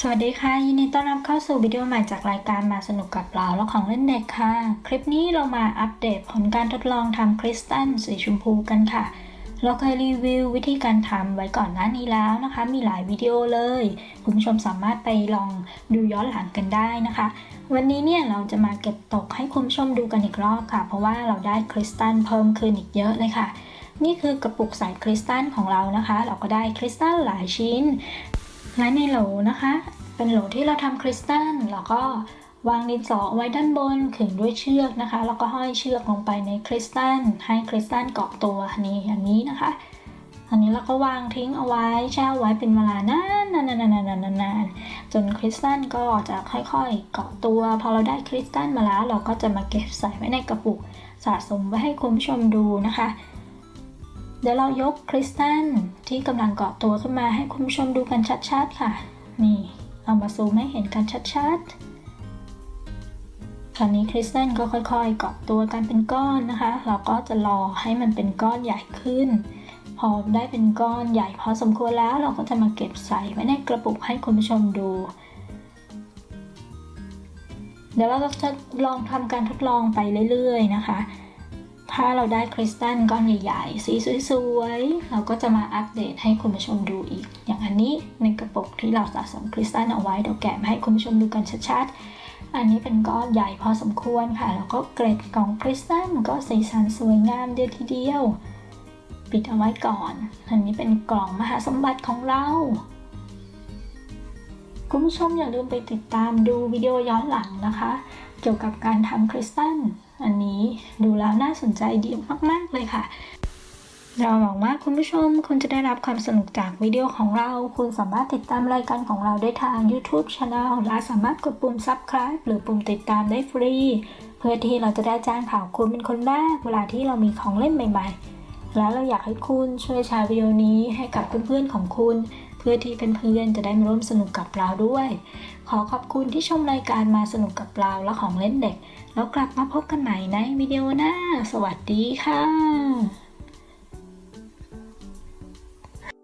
สวัสดีค่ะ ยินดีต้อนรับเข้าสู่วิดีโอใหม่จากรายการมาสนุกกับเราและของเล่นเด็กค่ะ คลิปนี้เรามาอัปเดตผลการทดลองทำคริสตัลสีชมพูกันค่ะ เราเคยรีวิววิธีการทำไว้ก่อนหน้านี้แล้วนะคะ มีหลายวิดีโอเลย คุณผู้ชมสามารถไปลองดูย้อนหลังกันได้นะคะ วันนี้เนี่ยเราจะมาเก็บตกให้คุณผู้ชมดูกันอีกรอบค่ะ เพราะว่าเราได้คริสตัลเพิ่มขึ้นอีกเยอะเลยค่ะนี่คือกระปุกใส่คริสตัลของเรานะคะ เราก็ได้คริสตัลหลายชิ้น และในโหลนะคะ เป็นโหลที่เราทำคริสตัลแล้วก็วางดินสอไว้ด้านบนขึงด้วยเชือกนะคะ แล้วก็ห้อยเชือกลงไปในคริสตัลให้คริสตัลเกาะตัวนี่อันนี้นะคะ อันนี้เราก็วางทิ้งเอาไว้แช่ไว้เป็นเวลานานนานนานนานนานจนคริสตัลก็จะค่อยๆเกาะตัว พอเราได้คริสตัลมาแล้ว เราก็จะมาเก็บใส่ไว้ในกระปุกสะสมไว้ให้คุณผู้ชมดูนะคะ ดี๋ยวเรายกคริสตัลที่กำลังเกาะตัวขึ้นมาให้คุณผู้ชมดูกันชัดๆค่ะ นี่เอามาซูมให้เห็นกันชัดๆ คราวนี้คริสตัลก็ค่อยๆ เกาะตัวกันเป็นก้อนนะคะ เราก็จะรอให้มันเป็นก้อนใหญ่ขึ้น พอได้เป็นก้อนใหญ่พอสมควรแล้วเราก็จะมาเก็บใส่ไว้ในกระปุกให้คุณผู้ชมดูเดี๋ยวเราจะลองทำการทดลองไปเรื่อย ๆ นะคะ ถ้าเราได้คริสตัลก้อนใหญ่ๆ สีสวยๆ เราก็จะมาอัปเดตให้คุณผู้ชมดูอีก อย่างอันนี้ในกระปุกที่เราสะสมคริสตัลเอาไว้เดี๋ยวแกะมาให้คุณผู้ชมดูกันชัดๆ อันนี้เป็นก้อนใหญ่พอสมควรค่ะ แล้วก็เกร็ดของคริสตัลก็สีสันสวยงามเดียวทีเดียว ปิดเอาไว้ก่อน อันนี้เป็นกล่องมหาสมบัติของเราคุณผู้ชมอย่าลืมไปติดตามดูวิดีโอย้อนหลังนะคะ เกี่ยวกับการทำคริสตัลอัน ดูแล้วน่าสนใจดีมาก ๆ เลยค่ะ เราหวังว่าคุณผู้ชมคุณจะได้รับความสนุกจากวิดีโอของเรา คุณสามารถติดตามรายการของเราได้ทาง YouTube Channel และสามารถกดปุ่ม Subscribe หรือปุ่มติดตามได้ฟรี เพื่อที่เราจะได้แจ้งข่าวคุณเป็นคนแรกเวลาที่เรามีของเล่นใหม่ ๆ แล้วเราอยากให้คุณช่วยแชร์วิดีโอนี้ให้กับเพื่อนๆของคุณ พื่อที่เพื่อนๆจะได้มาร่วมสนุกกับเราด้วย ขอขอบคุณที่ชมรายการมาสนุกกับเราและของเล่นเด็ก แล้วกลับมาพบกันใหม่ในวิดีโอหน้า สวัสดีค่ะ